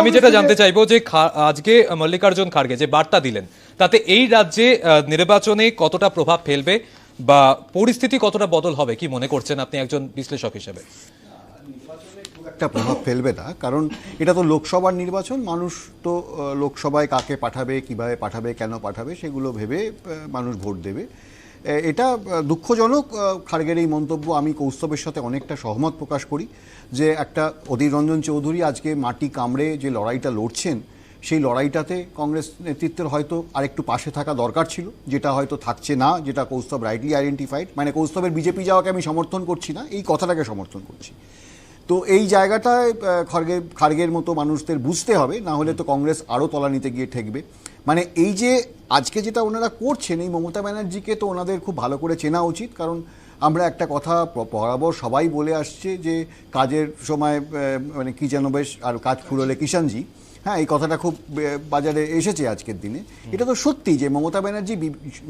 আমি যেটা জানতে চাইব যে আজকে মল্লিকার্জুন খার্গে যে বার্তা দিলেন তাতে এই রাজ্যে নির্বাচনে কতটা প্রভাব ফেলবে বা পরিস্থিতি কতটা বদল হবে কি মনে করছেন আপনি একজন বিশ্লেষক হিসেবে? একটা প্রভাব ফেলবে না কারণ এটা তো লোকসভার নির্বাচন মানুষ তো লোকসভায় কাকে পাঠাবে কীভাবে পাঠাবে কেন পাঠাবে সেগুলো ভেবে মানুষ ভোট দেবে। এটা দুঃখজনক খার্গের এই মন্তব্য। আমি কৌস্তবের সাথে অনেকটা সহমত প্রকাশ করি যে একটা অধীর রঞ্জন চৌধুরী আজকে মাটি কামড়ে যে লড়াইটা লড়ছেন, সেই লড়াইটাতে কংগ্রেস নেতৃত্বের হয়তো আরেকটু পাশে থাকা দরকার ছিল, যেটা হয়তো থাকছে না, যেটা কৌস্তব রাইটলি আইডেন্টিফাইড মানে কৌস্তবের বিজেপি যাওয়াকে আমি সমর্থন করছি না, এই কথাটাকে সমর্থন করছি। তো এই জায়গাটায় খড়গে খার্গের মতো মানুষদের বুঝতে হবে, না হলে তো কংগ্রেস আরও তলানিতে গিয়ে ঠেকবে। মানে এই যে আজকে যেটা ওনারা করছেন, এই মমতা ব্যানার্জিকে তো ওনাদের খুব ভালো করে চেনা উচিত। কারণ আমরা একটা কথা বরাবর সবাই বলে আসছে যে, কাজের সময় মানে কী যেন বেশ, আর কাজ ফুরলে কিষাণজি। হ্যাঁ এই কথাটা খুব বাজারে এসেছে আজকের দিনে। এটা তো সত্যি যে মমতা ব্যানার্জি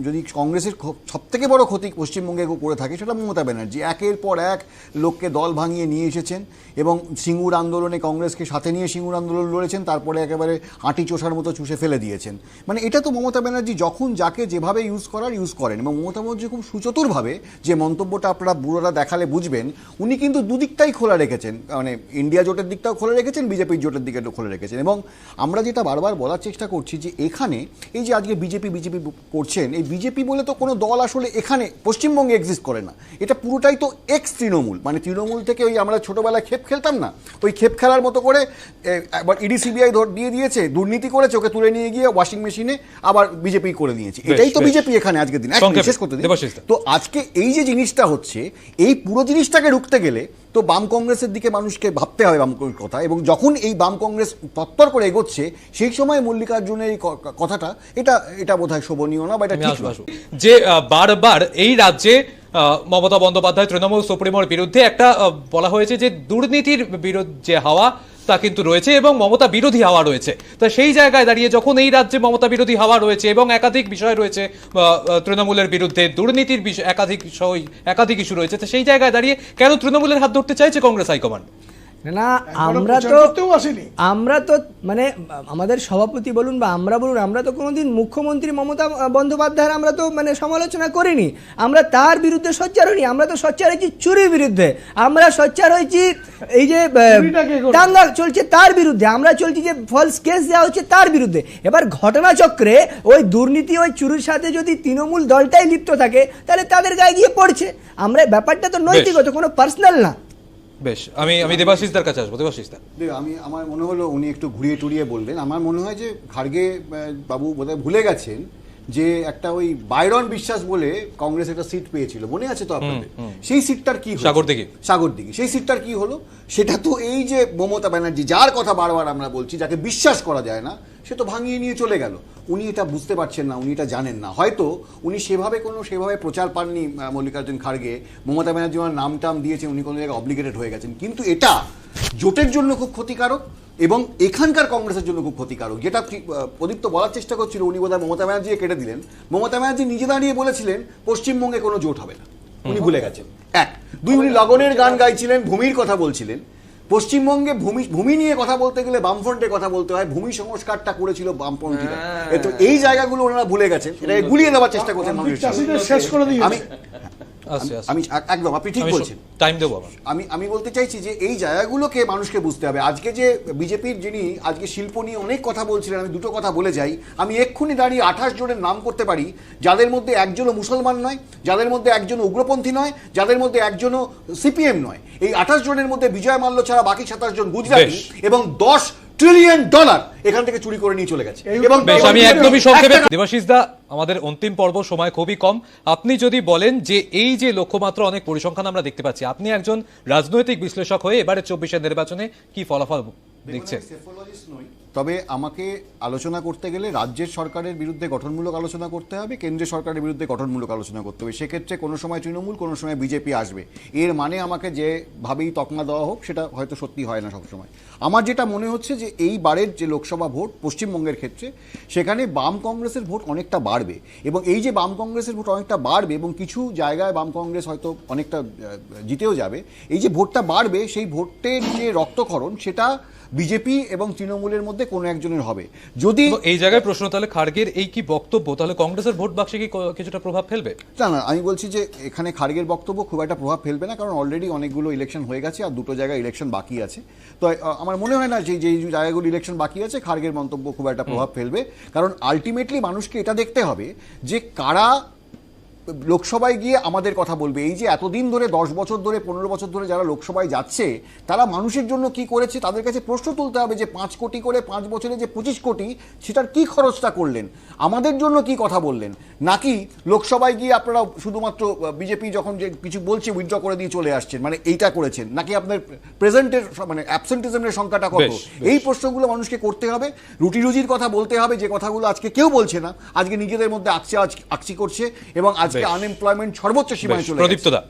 যদি কংগ্রেসের সব থেকে বড় ক্ষতি পশ্চিমবঙ্গে করে থাকে সেটা মমতা ব্যানার্জি। একের পর এক লোককে দল ভাঙিয়ে নিয়ে এসেছেন এবং সিঙ্গুর আন্দোলনে কংগ্রেসকে সাথে নিয়ে সিঙ্গুর আন্দোলন লড়েছেন তারপরে একেবারে আঁটি চোষার মতো চুষে ফেলে দিয়েছেন। মানে এটা তো মমতা ব্যানার্জি যখন যাকে যেভাবে ইউজ করার ইউজ করেন এবং মমতা ব্যানার্জি খুব সুচতুরভাবে যে মন্তব্যটা আপনারা বুড়োরা দেখালে বুঝবেন উনি কিন্তু দুদিকটাই খোলা রেখেছেন। মানে ইন্ডিয়া জোটের দিকটাও খোলা রেখেছেন বিজেপির জোটের দিকটাও খোলা রেখেছেন এবং আমরা যেটা বারবার বলার চেষ্টা করছি যে এখানে এই যে আজকে বিজেপি বিজেপি করছেন এই বিজেপি বলে তো কোনো দল আসলে এখানে পশ্চিমবঙ্গে এক্সিস্ট করে না। এটা পুরোটাই তো এক্স তৃণমূল। মানে তৃণমূল থেকে ওই আমরা ছোটবেলায় খেপ খেলতাম না। ওই খেপ খেলার মতো করে একবার ইডি সিবিআই দিয়ে দিয়েছে দুর্নীতি করেছে ওকে তুলে নিয়ে গিয়ে ওয়াশিং মেশিনে আবার বিজেপি করে নিয়েছে। এটাই তো বিজেপি এখানে আজকের দিন। শেষ করতে দিন। তো আজকে এই যে জিনিসটা হচ্ছে এই পুরো জিনিসটাকে রুখতে গেলে তো বাম কংগ্রেসের দিকে মানুষকে ভাবতে হয় বাম কথা। এবং যখন এই বাম কংগ্রেস তৎপর করে এগোচ্ছে সেই সময় মল্লিকার্জুনের এই কথাটা এটা এটা বোধহয় শোভনীয় না বা এটা ঠিক যে বারবার এই রাজ্যে মমতা বন্দ্যোপাধ্যায় তৃণমূল সুপ্রিমোর বিরুদ্ধে একটা বলা হয়েছে যে দুর্নীতির বিরুদ্ধে যে হাওয়া তা কিন্তু রয়েছে এবং মমতা বিরোধী হাওয়া রয়েছে। তা সেই জায়গায় দাঁড়িয়ে যখন এই রাজ্যে মমতা বিরোধী হাওয়া রয়েছে এবং একাধিক বিষয় রয়েছে তৃণমূলের বিরুদ্ধে, দুর্নীতির বিষয়, একাধিক বিষয়, একাধিক ইস্যু রয়েছে, তো সেই জায়গায় দাঁড়িয়ে কেন তৃণমূলের হাত ধরতে চাইছে কংগ্রেস হাইকমান্ড? না আমরা তো। আমরা তো মানে আমাদের সভাপতি বলুন বা আমরা বলুন আমরা তো কোনোদিন মুখ্যমন্ত্রী মমতা বন্দ্যোপাধ্যায়ের আমরা তো মানে সমালোচনা করিনি। আমরা তার বিরুদ্ধে সোচ্চার হইনি। আমরা তো সোচ্চার হয়েছি চুরির বিরুদ্ধে। আমরা সোচ্চার হয়েছি এই যে। দাঙ্গা চলছে তার বিরুদ্ধে। আমরা চলছি যে ফলস কেস দেওয়া হচ্ছে তার বিরুদ্ধে। এবার ঘটনাচক্রে ওই দুর্নীতি ওই চুরির সাথে যদি তৃণমূল দলটাই লিপ্ত থাকে তাহলে তাদের গায়ে গিয়ে পড়ছে। আমরা ব্যাপারটা তো নৈতিকতা কোনো পার্সোনাল না। বেশ আমি আমি দেবাশিসদার কাছে আসব আমি আমার মনে হলো উনি একটু ঘুরিয়ে টুরিয়ে বললেন। আমার মনে হয় যে বাবু বোধহয় ভুলে গেছেন যে একটা ওই বাইরন বিশ্বাস বলে কংগ্রেস একটা সিট পেয়েছিল। মনে আছে তো আপনাদের? সেই সিটটার কি? সাগরদিঘি। সাগরদিঘি। সেই সিটটার কি হলো? সেটা তো এই যে মমতা ব্যানার্জি যার কথা বারবার আমরা বলছি যাকে বিশ্বাস করা যায় না সে তো ভাঙিয়ে নিয়ে চলে গেল। উনি এটা বুঝতে পারছেন না উনি এটা জানেন না। হয়তো উনি সেভাবে কোনো সেভাবে প্রচার পাননি মল্লিকার্জুন খাড়গে। মমতা ব্যানার্জি ওনার নাম টাম দিয়েছে উনি কোনো জায়গায় অব্লিগেটেড হয়ে গেছেন। কিন্তু এটা জোটের জন্য খুব ক্ষতিকারক এবং এখানকার কংগ্রেসের জন্য খুব ক্ষতিকারক। যেটা প্রদীপ্ত বলার চেষ্টা করছিল উনি বোধহয় মমতা ব্যানার্জিকে কেটে দিলেন। মমতা ব্যানার্জি নিজে দাঁড়িয়ে বলেছিলেন পশ্চিমবঙ্গে কোনো জোট হবে না। উনি ভুলে গেছেন। এক। দুই উনি লগনের গান গাইছিলেন ভূমির কথা বলছিলেন। পশ্চিমবঙ্গে ভূমি ভূমি নিয়ে কথা বলতে গেলে বামফ্রন্টের কথা বলতে হয়। ভূমি সংস্কারটা করেছিল বামপন্থীরা। এ তো এই জায়গাগুলো ওনারা ভুলে গেছেন। এটাকে গুলিয়ে দেওয়ার চেষ্টা করছেন শেষ করে আমি আমি একদম আপনি ঠিক বলছেন। টাইম দেবো আমি আমি বলতে চাইছি যে এই জায়গাগুলোকে মানুষকে বুঝতে হবে। আজকে যে বিজেপির যিনি আজকে শিল্প নিয়ে অনেক কথা বলছিলেন আমি দুটো কথা বলে যাই। আমি এক্ষুনি দাঁড়িয়ে আঠাশ জনের নাম করতে পারি যাদের মধ্যে একজনও মুসলমান নয় যাদের মধ্যে একজন উগ্রপন্থী নয় যাদের মধ্যে একজনও সিপিএম নয়। এই আঠাশ জনের মধ্যে বিজয় মাল্য ছাড়া বাকি সাতাশ জন গুজরাটি এবং দশ ট্রিলিয়ন ডলার এখান থেকে চুরি করে নিয়ে চলে গেছে। এবং আমি একদমই সংক্ষেপে দেবাশিস দা আমাদের অন্তিম পর্ব সময় খুবই কম। আপনি যদি বলেন যে এই যে লক্ষ্যমাত্রা অনেক পরিসংখ্যান আমরা দেখতে পাচ্ছি আপনি একজন রাজনৈতিক বিশ্লেষক হয়ে এবারে চব্বিশের নির্বাচনে কি ফলাফল দেখছেন। তবে আমাকে আলোচনা করতে গেলে রাজ্যের সরকারের বিরুদ্ধে গঠনমূলক আলোচনা করতে হবে কেন্দ্রীয় সরকারের বিরুদ্ধে গঠনমূলক আলোচনা করতে হবে। সেক্ষেত্রে কোনো সময় তৃণমূল কোনো সময় বিজেপি আসবে। এর মানে আমাকে যেভাবেই তকমা দেওয়া হোক সেটা হয়তো সত্যি হয় না সবসময়। আমার যেটা মনে হচ্ছে যে এই বারের যে লোকসভা ভোট পশ্চিমবঙ্গের ক্ষেত্রে সেখানে বাম কংগ্রেসের ভোট অনেকটা বাড়বে এবং এই যে বাম কংগ্রেসের ভোট অনেকটা বাড়বে এবং কিছু জায়গায় বাম কংগ্রেস হয়তো অনেকটা জিতেও যাবে এই যে ভোটটা বাড়বে সেই ভোটের যে রক্তক্ষরণ সেটা বিজেপি এবং তৃণমূলের মধ্যে কোনো একজনের হবে। যদি এই জায়গায় প্রশ্ন তাহলে খার্গের এই কি বক্তব্য? তাহলে কংগ্রেসের ভোট বাক্সে কি কিছুটা প্রভাব ফেলবে? না না আমি বলছি যে এখানে খার্গের বক্তব্য খুব একটা প্রভাব ফেলবে না কারণ অলরেডি অনেকগুলো ইলেকশন হয়ে গেছে আর দুটো জায়গায় ইলেকশন বাকি আছে। তো আমার মনে হয় না যে যে জায়গাগুলো ইলেকশন বাকি আছে খার্গের মন্তব্য খুব একটা প্রভাব ফেলবে। কারণ আলটিমেটলি মানুষকে এটা দেখতে হবে যে কারা লোকসভায় গিয়ে আমাদের কথা বলবে। এই যে এতদিন ধরে দশ বছর ধরে পনেরো বছর ধরে যারা লোকসভায় যাচ্ছে তারা মানুষের জন্য কি করেছে? তাদের কাছে প্রশ্ন তুলতে হবে যে পাঁচ কোটি করে পাঁচ বছরে যে পঁচিশ কোটি সেটার কি খরচটা করলেন? আমাদের জন্য কি কথা বললেন? নাকি লোকসভায় গিয়ে আপনারা শুধুমাত্র বিজেপি যখন যে কিছু বলছে উইথড্র করে দিয়ে চলে আসছেন মানে এইটা করেছেন? নাকি আপনার প্রেজেন্টের মানে অ্যাবসেন্টিজমের সংখ্যাটা কত। এই প্রশ্নগুলো মানুষকে করতে হবে। রুটি রুজির কথা বলতে হবে যে কথাগুলো আজকে কেউ বলছে না। আজকে নিজেদের মধ্যে আকচি আকচি করছে এবং আজকে আনএমপ্লয়মেন্ট সর্বোচ্চ সীমায় চলে গেছে। প্রদীপ্ত দা